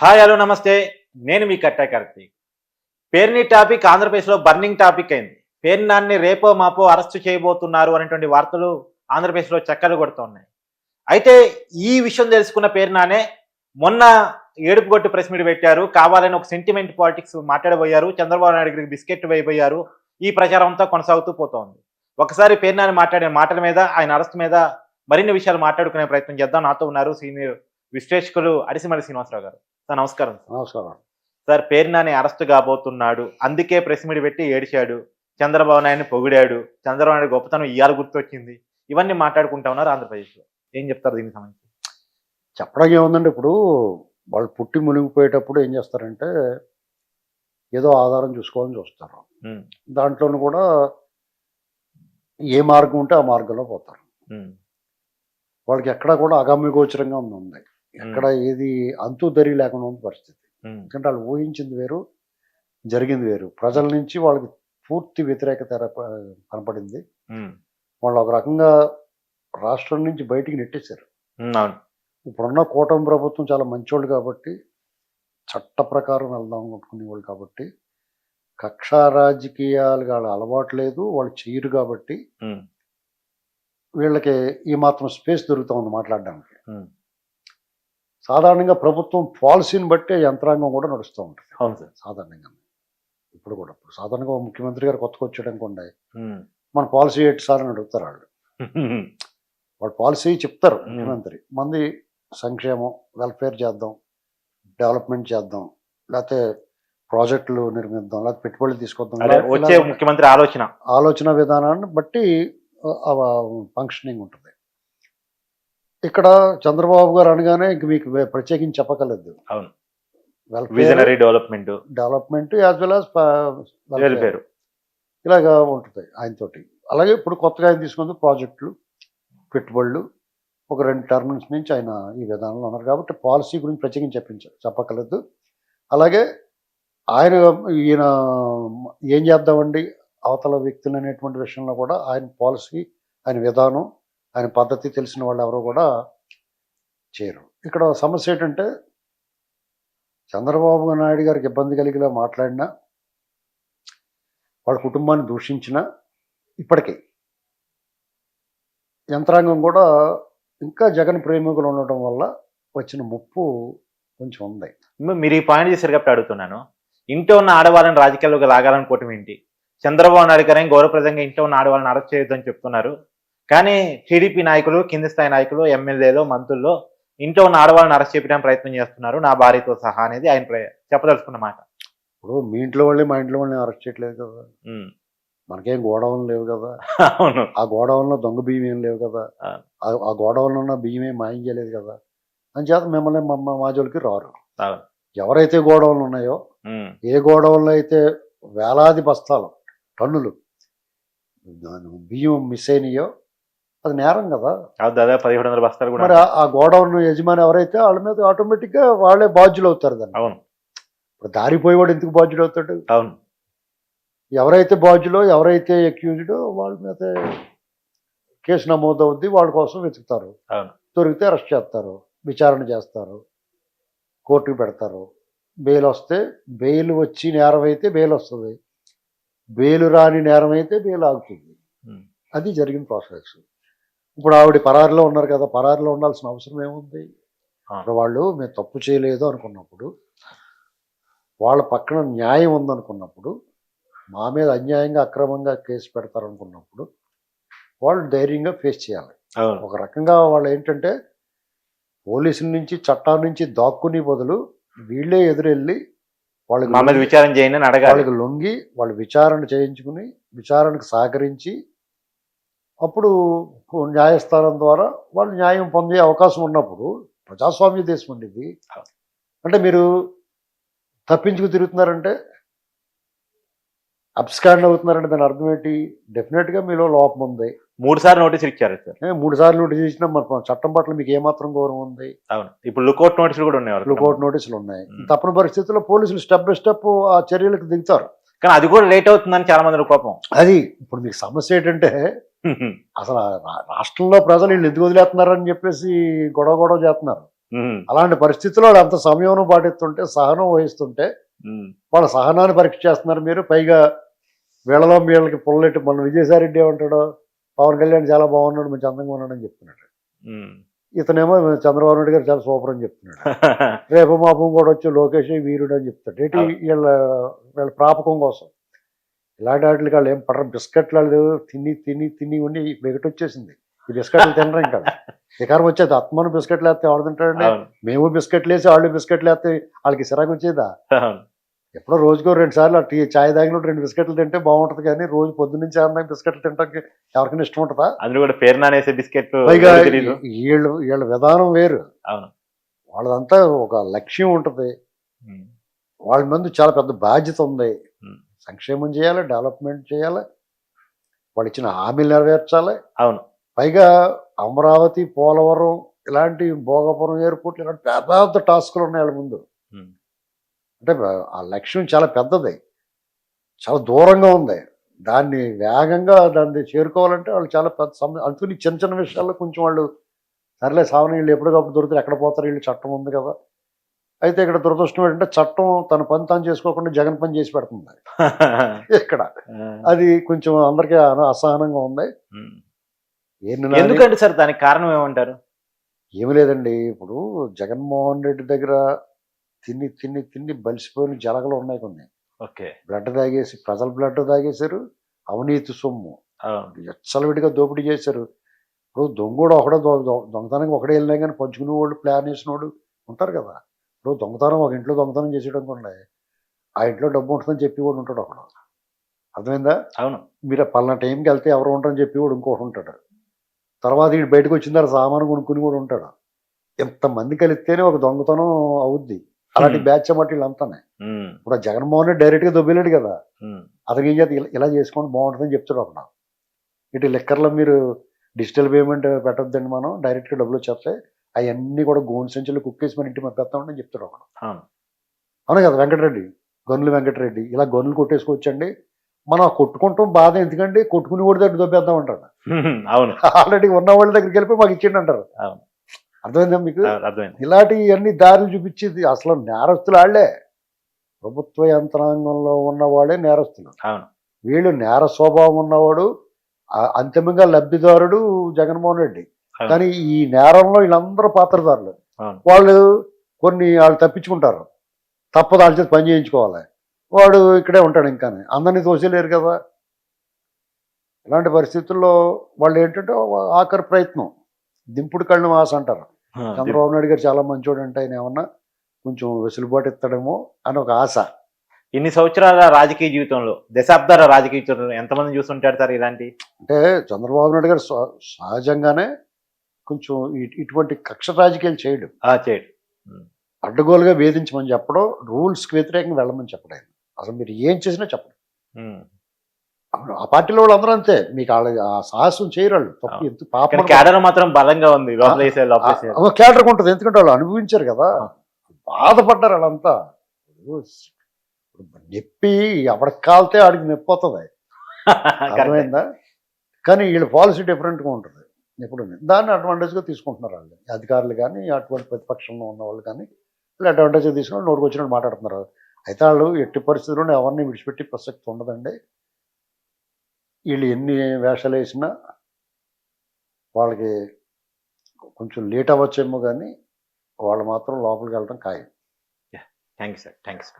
Hi hello నమస్తే. నేను మీ కట్టా కార్తీక్. పేర్ని టాపిక్ ఆంధ్రప్రదేశ్లో బర్నింగ్ టాపిక్ అయింది. పేర్నాన్ని రేపో మాపో అరెస్టు చేయబోతున్నారు అనేటువంటి వార్తలు ఆంధ్రప్రదేశ్లో చక్కలు కొడుతున్నాయి అయితే ఈ విషయం తెలుసుకున్న పేర్నానే మొన్న ఏడుపు కొట్టు ప్రెస్ మీట్ పెట్టారు. కావాలని ఒక సెంటిమెంట్ పాలిటిక్స్ మాట్లాడబోయారు. చంద్రబాబు నాయుడు గారికి బిస్కెట్ వేయబోయారు. ఈ ప్రచారం అంతా కొనసాగుతూ పోతోంది. ఒకసారి పేర్నాని మాట్లాడిన మాటల మీద ఆయన అరెస్ట్ మీద మరిన్ని విషయాలు మాట్లాడుకునే ప్రయత్నం చేద్దాం. నాతో ఉన్నారు సీనియర్ విశ్లేషకులు అడిసిమల్లి శ్రీనివాసరావు గారు. సార్ నమస్కారం సార్. నమస్కారం. సార్ పేర్నాని అరెస్ట్ కాబోతున్నాడు. అందుకే ప్రెస్ మీట్ పెట్టి ఏడిచాడు. చంద్రబాబు నాయుడిని పొగిడాడు. చంద్రబాబు నాయుడు గొప్పతనం ఇయ్యాల గుర్తొచ్చింది. ఇవన్నీ మాట్లాడుకుంటా ఉన్నారు ఆంధ్రప్రదేశ్లో. ఏం చెప్తారు దీనికి సంబంధించి? చెప్పడానికి ఏముందండి? ఇప్పుడు వాళ్ళు పుట్టి మునిగిపోయేటప్పుడు ఏం చేస్తారంటే ఏదో ఆధారం చూసుకోవాలని చూస్తారు. దాంట్లోనూ కూడా ఏ మార్గం ఉంటే ఆ మార్గంలో పోతారు. వాళ్ళకి ఎక్కడ కూడా అగమ్య గోచరంగా ఉంది ఉంది. ఎక్కడ ఏది అంతు దరి లేకుండా ఉంది పరిస్థితి. ఎందుకంటే వాళ్ళు ఊహించింది వేరు జరిగింది వేరు. ప్రజల నుంచి వాళ్ళకి పూర్తి వ్యతిరేకత కనపడింది. వాళ్ళు ఒక రకంగా రాష్ట్రం నుంచి బయటికి నెట్టేశారు. ఇప్పుడున్న కూటమి ప్రభుత్వం చాలా మంచోళ్ళు కాబట్టి చట్ట ప్రకారం వెళ్దాం అనుకునేవాళ్ళు కాబట్టి కక్షా రాజకీయాలు వాళ్ళ అలవాటు లేదు వాళ్ళు చేయరు కాబట్టి వీళ్ళకి ఈ మాత్రం స్పేస్ దొరుకుతా ఉంది మాట్లాడడానికి. సాధారణంగా ప్రభుత్వం పాలసీని బట్టే యంత్రాంగం కూడా నడుస్తూ ఉంటుంది. అవును సార్. సాధారణంగా ఇప్పుడు కూడా. ఇప్పుడు సాధారణంగా ముఖ్యమంత్రి గారు కొత్తగా వచ్చాడు అనుకోండి మన పాలసీ ఏంటి సార్ అని అడుగుతారు వాళ్ళు. వాళ్ళు పాలసీ చెప్తారు. ముఖ్యమంత్రి. మంది సంక్షేమం వెల్ఫేర్ చేద్దాం డెవలప్మెంట్ చేద్దాం లేకపోతే ప్రాజెక్టులు నిర్మిద్దాం లేకపోతే పెట్టుబడులు తీసుకొద్దాం. వచ్చే ముఖ్యమంత్రి ఆలోచన. ఆలోచన విధానాన్ని బట్టి ఫంక్షనింగ్ ఉంటుంది. ఇక్కడ చంద్రబాబు గారు అనగానే ఇంక మీకు ప్రత్యేకించి చెప్పగలదు అవును. Visionary development. Development as well as welfare. ఇలాగా ఉంటుంది ఆయనతోటి. అలాగే ఇప్పుడు కొత్తగా ఆయన తీసుకుంది ప్రాజెక్టులు పెట్టుబడులు ఒక రెండు టర్మ్స్ నుంచి ఆయన ఈ విధానంలో ఉన్నారు. కాబట్టి పాలసీ గురించి ప్రత్యేకించి చెప్పించారు చెప్పగలదు అలాగే ఆయన ఈయన ఏం చేద్దామండి? అవతల వ్యక్తులు అనేటువంటి విషయంలో కూడా ఆయన పాలసీ ఆయన విధానం ఆయన పద్ధతి తెలిసిన వాళ్ళు ఎవరో కూడా చేయరు. ఇక్కడ సమస్య ఏంటంటే చంద్రబాబు నాయుడు గారికి ఇబ్బంది కలిగేలా మాట్లాడినా వాళ్ళ కుటుంబాన్ని దూషించిన ఇప్పటికీ యంత్రాంగం కూడా ఇంకా జగన్ ప్రేమికులు ఉండటం వల్ల వచ్చిన ముప్పు కొంచెం ఉంది. మీరు ఈ పాయింట్ చేశారు కాబట్టి అడుగుతున్నాను. ఇంట్లో ఉన్న ఆడవాళ్ళని రాజకీయాల్లోకి లాగాలనుకోవటం ఏంటి? చంద్రబాబు నాయుడు గారు గౌరవప్రదంగా ఇంట్లో ఉన్న ఆడవాళ్ళని అరెస్ట్ చేయొద్దని చెప్తున్నారు. కానీ టీడీపీ నాయకులు కింది స్థాయి నాయకులు ఎమ్మెల్యేలు మంత్రుల్లో ఇంట్లో ఉన్న ఆడవాళ్ళని అరెస్ట్ చేయడానికి ప్రయత్నం చేస్తున్నారు నా భార్యతో సహా అనేది ఆయన చెప్పదలుచుకున్న మాట ఇప్పుడు మీ ఇంట్లో వాళ్ళే మా ఇంట్లో వాళ్ళని అరెస్ట్ చేయట్లేదు కదా. మనకేం గోడౌన్ లేవు కదా అవును ఆ గోడౌన్లో దొంగ బియ్యం ఏం లేవు కదా ఆ. గోడౌన్లో ఉన్న బియ్యం ఏం మాయం చేయలేదు కదా అని చేత మిమ్మల్ని మా మా జోలికి రారు. ఎవరైతే గోడౌన్లు ఉన్నాయో. ఏ గోడౌన్లో అయితే వేలాది బస్తాలు టన్నులు బియ్యం మిస్ అయినాయో అది నేరం కదా. దాదాపు పదిహేడు వందల బస్తాలు మరి కూడా ఆ- ఆ గోడౌన్ యజమాని ఎవరైతే వాళ్ళ మీద ఆటోమేటిక్గా వాళ్ళే బాధ్యులు అవుతారు దాన్ని. అవును. ఇప్పుడు దారిపోయేవాడు ఎందుకు బాధ్యుడు అవుతాడు? అవును. ఎవరైతే బాధ్యులో ఎవరైతే అక్యూజ్డో వాళ్ళ మీద కేసు నమోదు అవుద్ది వాళ్ళ కోసం వెతుకుతారు. అవును. దొరికితే అరెస్ట్ చేస్తారు విచారణ చేస్తారు కోర్టుకు పెడతారు. బెయిల్ వస్తే బెయిల్ వచ్చి నేరం అయితే బెయిల్ వస్తుంది. బెయిల్ రాని నేరం అయితే బెయిల్ ఆగుతుంది. అది జరిగిన ప్రాసెస్ ఇప్పుడు ఆవిడ పరారిలో ఉన్నారు కదా పరారిలో ఉండాల్సిన అవసరం ఏముంది? వాళ్ళు మేము తప్పు చేయలేదు అనుకున్నప్పుడు వాళ్ళ పక్కన న్యాయం ఉందనుకున్నప్పుడు మా మీద అన్యాయంగా అక్రమంగా కేసు పెడతారనుకున్నప్పుడు వాళ్ళు ధైర్యంగా ఫేస్ చేయాలి. ఒక రకంగా వాళ్ళు ఏంటంటే పోలీసుల నుంచి చట్టాల నుంచి దాక్కుని బదులు వీళ్ళే ఎదురెళ్ళి వాళ్ళకి మా మీద లొంగి- విచారం చేయండి వాళ్ళకి లొంగి వాళ్ళు విచారణ చేయించుకుని విచారణకు సహకరించి అప్పుడు న్యాయస్థానం ద్వారా వాళ్ళు న్యాయం పొందే అవకాశం ఉన్నప్పుడు ప్రజాస్వామ్య దేశం అండి ఇది. అంటే మీరు తప్పించుకు తిరుగుతున్నారంటే అబ్స్కాండ్ అవుతున్నారంటే దాని అర్థం ఏంటి? డెఫినెట్గా మీలో లోపం ఉంది. మూడు సార్లు నోటీసులు ఇచ్చారు సార్. మూడు సార్లు నోటీస్ ఇచ్చినా మన చట్టం పట్ల మీకు ఏమాత్రం గౌరవం ఉంది? అవును. ఇప్పుడు లుకౌట్ నోటీసులు కూడా ఉన్నాయి. లుకౌట్ నోటీసులు ఉన్నాయి. తప్పని పరిస్థితుల్లో పోలీసులు స్టెప్ బై స్టెప్ ఆ చర్యలకు దిగుతారు. కానీ అది కూడా లేట్ అవుతుందని చాలా మంది కోపం. అది ఇప్పుడు మీకు సమస్య ఏంటంటే అసలు రాష్ట్రంలో ప్రజలు వీళ్ళు ఎందుకు వదిలేస్తున్నారని చెప్పేసి గొడవ గొడవ చేస్తున్నారు. అలాంటి పరిస్థితుల్లో వాళ్ళు అంత సమయం పాటిస్తుంటే సహనం వహిస్తుంటే వాళ్ళ సహనాన్ని పరీక్ష చేస్తున్నారు మీరు. పైగా వీళ్ళలో వీళ్ళకి పుల్లెట్టి మన విజయసాయిరెడ్డి ఏమంటాడు పవన్ కళ్యాణ్ చాలా బాగున్నాడు మంచి అందంగా ఉన్నాడు అని చెప్తున్నాడు. ఇతనేమో చంద్రబాబు నాయుడు గారు చాలా సూపర్ అని చెప్తున్నాడు. రేపు మాపం కూడా వచ్చి లోకేష్ వీరుడు అని చెప్తాడు. ఏంటి. వీళ్ళ వీళ్ళ ప్రాపకం కోసం. ఇలాంటి వాటికి వాళ్ళు ఏం పడరు. బిస్కెట్లు వాళ్ళు తిని తిని తిని ఉండి వెగటి వచ్చేసింది ఈ బిస్కెట్లు తినరు ఇంకా. వికారం వచ్చేది ఆత్మను బిస్కెట్లు వేస్తే ఎవరు తింటాడండి? మేము బిస్కెట్లు వేసి వాళ్ళు బిస్కెట్లు వేస్తే వాళ్ళకి సిరాకు వచ్చేదా? ఎప్పుడో రోజుకో రెండు సార్లు టీ చాయ్ తాగినప్పుడు రెండు బిస్కెట్లు తింటే బాగుంటుంది కానీ రోజు పొద్దున్న నుంచి ఆనందంగా బిస్కెట్లు తింటానికి ఎవరికైనా ఇష్టం ఉంటుందా? అందులో కూడా పేరు నానేసే పైగా తెలీదు. వీళ్ళు వీళ్ళ విధానం వేరు. అవును. వాళ్ళదంతా ఒక లక్ష్యం ఉంటుంది. వాళ్ళ ముందు చాలా పెద్ద బాధ్యత ఉంది. సంక్షేమం చేయాలి డెవలప్మెంట్ చేయాలి వాళ్ళు ఇచ్చిన హామీలు నెరవేర్చాలి. అవును. పైగా అమరావతి పోలవరం ఇలాంటి భోగపురం ఎయిర్పోర్ట్లు ఇలాంటి పెద్ద పెద్ద టాస్కులు ఉన్నాయి వాళ్ళ ముందు. అంటే ఆ లక్ష్యం చాలా పెద్దది. చాలా దూరంగా ఉంది. దాన్ని వేగంగా దాన్ని చేరుకోవాలంటే వాళ్ళు చాలా పెద్ద సమయం అందుకని చిన్న చిన్న విషయాల్లో కొంచెం వాళ్ళు సర్లే సావని వీళ్ళు ఎప్పటికప్పుడు దొరుకుతారు ఎక్కడ పోతారు? వీళ్ళు చట్టం ఉంది కదా. అయితే ఇక్కడ దురదృష్టం ఏంటంటే చట్టం తన పని తాను చేసుకోకుండా జగన్ పని చేసి పెడుతుంది. ఇక్కడ. అది కొంచెం అందరికీ అసహనంగా ఉంది? ఎందుకంటే సార్ దానికి కారణం ఏమంటారు? ఏమి లేదండి. ఇప్పుడు జగన్మోహన్ రెడ్డి దగ్గర తిని తిని తిని బలిసిపోయిన జలగలు ఉన్నాయి కొన్ని. ఓకే. బ్లడ్ తాగేసి ప్రజల బ్లడ్ తాగేశారు. అవినీతి సొమ్ము. ఎచ్చలవిడిగా దోపిడీ చేశారు. ఇప్పుడు దొంగోడు ఒకడే దొ- దొ- దొంగతనానికి ఒకడే వెళ్ళినా కానీ పంచుకునే వాళ్ళు ప్లాన్ వేసిన వాడు ఉంటారు కదా. ఇప్పుడు దొంగతనం ఒక ఇంట్లో దొంగతనం చేసేయడం కూడా ఆ ఇంట్లో డబ్బు ఉంటుందని చెప్పి కూడా ఉంటాడు ఒకడు అర్థమైందా? అవును. మీరు పలానా టైంకి వెళ్తే ఎవరు ఉంటారని చెప్పి కూడా ఇంకోటి ఉంటాడు. తర్వాత వీడు బయటకు వచ్చిన తర్వాత సామాను కొనుక్కుని కూడా ఉంటాడు. ఎంతమంది కలిస్తేనే ఒక దొంగతనం అవుద్ది. అలాంటి. బ్యాచ్ అన్నమాట వీళ్ళంతానే. ఇప్పుడు జగన్మోహన్ రెడ్డి డైరెక్ట్గా దొబ్బేలేడు కదా. అతను ఏం చేస్తే ఇలా- ఇలా చేసుకోండి బాగుంటుందని చెప్తాడు అక్కడ. ఇటు లెక్కర్లో మీరు డిజిటల్ పేమెంట్ పెట్టొద్దండి మనం డైరెక్ట్గా డబ్బులు వచ్చేస్తాయి. అవన్నీ కూడా గోన్ సంచులు కుక్కేసి మన ఇంటి పంపిస్తామని చెప్తాడు అక్కడ అవును. అవును కదా వెంకటరెడ్డి? గనులు వెంకటరెడ్డి. ఇలా గనులు కొట్టేసుకోవచ్చండి. మనం కొట్టుకుంటాం బాధ ఎందుకండి? కొట్టుకుని కూడా దగ్గర దొబ్బేద్దాం అంటారు ఉమ్, అవును. ఆల్రెడీ ఉన్న వాళ్ళ దగ్గరికి వెళ్ళిపోయి మాకు ఇచ్చిండి అంటారు. అర్థమైందా మీకు? ఇలాంటి అన్ని దారులు చూపించేది అసలు నేరస్తులు వాళ్ళే ప్రభుత్వ యంత్రాంగంలో ఉన్నవాడే నేరస్తులు. అవును. వీళ్ళు నేర స్వభావం ఉన్నవాడు అంతిమంగా లబ్ధిదారుడు జగన్మోహన్ రెడ్డి. కానీ ఈ నేరంలో వీళ్ళందరూ పాత్రదారులు. వాళ్ళు కొన్ని వాళ్ళు తప్పించుకుంటారు. తప్పదు వాళ్ళ చేత పని చేయించుకోవాలి. వాడు ఇక్కడే ఉంటాడు ఇంకా అందరినీ తోసేలేరు కదా. ఇలాంటి పరిస్థితుల్లో వాళ్ళు ఏంటంటే ఆఖరి ప్రయత్నం. దింపుడు కళ్ళు ఆశ అంటారు. చంద్రబాబు నాయుడు గారు చాలా మంచోడు అంటే ఆయన ఏమన్నా కొంచెం వెసులుబాటు ఇస్తాడేమో అని ఒక ఆశ. ఇన్ని సంవత్సరాల రాజకీయ జీవితంలో దశాబ్దాల రాజకీయ జీవితంలో ఎంతమంది చూస్తుంటారు సార్ ఇలాంటి? అంటే చంద్రబాబు నాయుడు గారు సహజంగానే కొంచెం ఇటువంటి కక్ష రాజకీయాలు చేయడు. ఆ చేయడు. అడ్డగోలుగా వేధించమని చెప్పడం రూల్స్కి వ్యతిరేకంగా వెళ్ళమని చెప్పడం ఆయన. అసలు మీరు ఏం చేసినా చెప్పడం ఆ పార్టీలో వాళ్ళు అందరూ అంతే. మీకు వాళ్ళ ఆ సాహసం చేయరు వాళ్ళు తప్పు పాపం క్యాడర్ మాత్రం బలంగా ఉంది. క్యాటర్ ఉంటుంది. ఎందుకంటే వాళ్ళు అనుభవించారు కదా. బాధపడ్డారు వాళ్ళంతా. నొప్పి ఎవరికి కాలితే ఆడికి నొప్పి కరెక్టే. అర్థమైందా? కానీ వీళ్ళ పాలసీ డిఫరెంట్గా ఉంటుంది. ఎప్పుడు దాన్ని అడ్వాంటేజ్గా తీసుకుంటున్నారు వాళ్ళు అధికారులు కానీ అటువంటి ప్రతిపక్షంలో ఉన్న వాళ్ళు కానీ వీళ్ళు అడ్వాంటేజ్గా తీసుకుని నోరుకు వచ్చినట్టు మాట్లాడుతున్నారు. అయితే వాళ్ళు ఎట్టి పరిస్థితుల్లోనే ఎవరిని విడిచిపెట్టి ప్రసక్తి ఉండదండి. వీళ్ళు ఎన్ని వేషాలు వేసినా వాళ్ళకి కొంచెం లేట్ అవ్వచ్చేమో కానీ వాళ్ళు మాత్రం లోపలికి వెళ్ళడం ఖాయం. Thank you sir. Thank you sir.